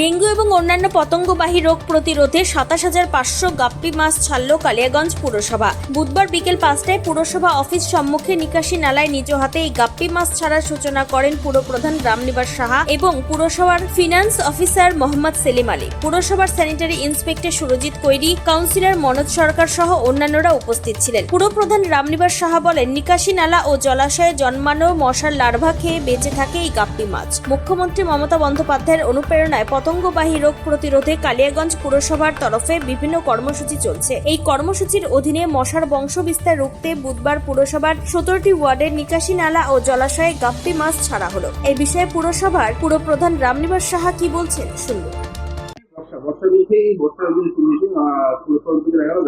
Dengue এবং অন্যান্য পতঙ্গবাহী রোগ প্রতিরোধে সাতাশ হাজার পাঁচশো গাপ্পি মাছ ছাড়ল কালিয়াগঞ্জ পুরসভা। বুধবার বিকেল পাঁচটায় পুরসভা অফিস সম্মুখে নিকাশি নালায় নিজ হাতে এই গাপ্পি মাছ ছাড়ার সূচনা করেন পুরপ্রধান রামনিবাস সাহা এবং পুরসভার ফিনান্স অফিসার মোহাম্মদ সেলিম আলী। পুরসভার sanitary inspector Surajit Koiri, councillor Manoj Sarkar সহ অন্যান্যরা উপস্থিত ছিলেন। পুরপ্রধান রামনিবাস সাহা বলেন, নিকাশি নালা ও জলাশয়ে জন্মানো মশার লার্ভা খেয়ে বেঁচে থাকে এই গাপ্পি মাছ। মুখ্যমন্ত্রী মমতা বন্দ্যোপাধ্যায়ের অনুপ্রেরণায় পতঙ্গবাহী রোগ প্রতিরোধে কালিয়াগঞ্জ পুরসভার তরফে বিভিন্ন কর্মসূচি চলছে। এই কর্মসূচির অধীনে মশার বংশবিস্তার রুখতে বুধবার পুরসভার সতেরোটি ওয়ার্ডের নিকাশি নালা ও জলাশয়ে গাপ্পি মাছ ছাড়া হলো। এই বিষয়ে পুরসভার পুরপ্রধান রামনিবাস সাহা কি বলছেন শুনব। বর্ষা এই বর্ষার দিন শুনেছি দেখা গেল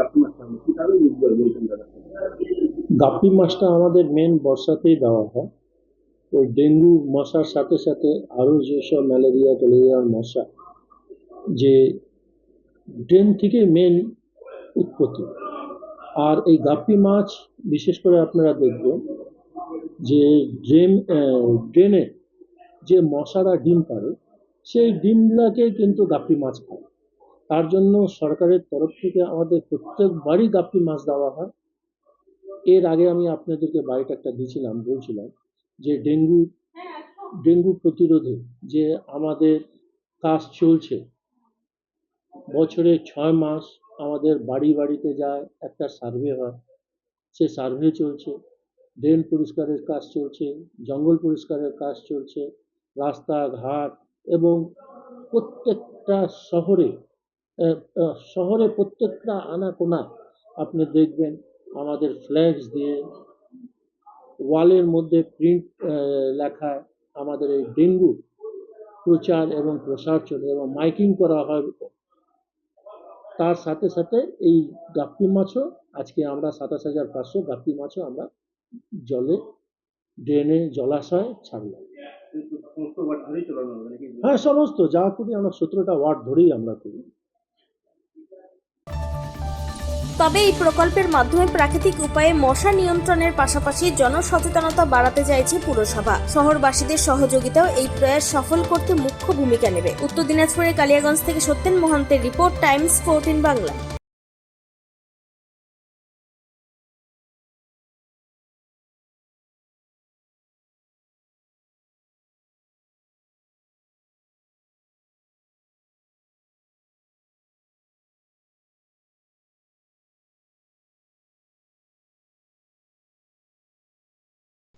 গাপ্পি মাছটা আমাদের মেন বর্ষাতেই দেওয়া হয়। ওই ডেঙ্গু মশার সাথে সাথে আরও যেসব ম্যালেরিয়া ট্যালেরিয়ার মশা, যে ড্রেন থেকে মেন উৎপত্তি। আর এই গাপ্পি মাছ, বিশেষ করে আপনারা দেখবেন যে ড্রেন ড্রেনে যে মশারা ডিম পারে সেই ডিমগুলোকে কিন্তু গাপ্পি মাছ খায় তার জন্য সরকারের তরফ থেকে আমাদের প্রত্যেকবারই গাপ্পি মাছ দেওয়া হয়। এর আগে আমি আপনাদেরকে বাড়িটা একটা দিয়েছিলাম, বলছিলাম যে ডেঙ্গু ডেঙ্গু প্রতিরোধে যে আমাদের কাজ চলছে বছরে ছয় মাস আমাদের বাড়ি বাড়িতে যায় একটা সার্ভে হয় সে সার্ভে চলছে ড্রেন পরিষ্কারের কাজ চলছে জঙ্গল পরিষ্কারের কাজ চলছে রাস্তাঘাট এবং প্রত্যেকটা শহরে শহরে প্রত্যেকটা আনা আনাকোনা আপনি দেখবেন আমাদের ফ্ল্যাগস দিয়ে ওয়ালের মধ্যে প্রিন্ট লেখায় আমাদের এই ডেঙ্গু প্রচার এবং প্রসার চলে এবং মাইকিং করা হয়। তার সাথে সাথে এই গাপ্পি মাছও, আজকে আমরা সাতাশ হাজার পাঁচশো গাপ্পি মাছও আমরা জলে ড্রেনে জলাশয় ছাড়লাম। হ্যাঁ সমস্ত যা করি আমরা সতেরোটা ওয়ার্ড ধরেই আমরা করি। তবে এই প্রকল্পের মাধ্যমে প্রাকৃতিক উপায়ে মশা নিয়ন্ত্রণের পাশাপাশি জনসচেতনতা বাড়াতে চাইছে পুরসভা। শহরবাসীদের সহযোগিতাও এই প্রয়াস সফল করতে মুখ্য ভূমিকা নেবে। উত্তর দিনাজপুরের কালিয়াগঞ্জ থেকে সত্যেন মহান্তের রিপোর্ট, টাইমস ফোরটিন বাংলা।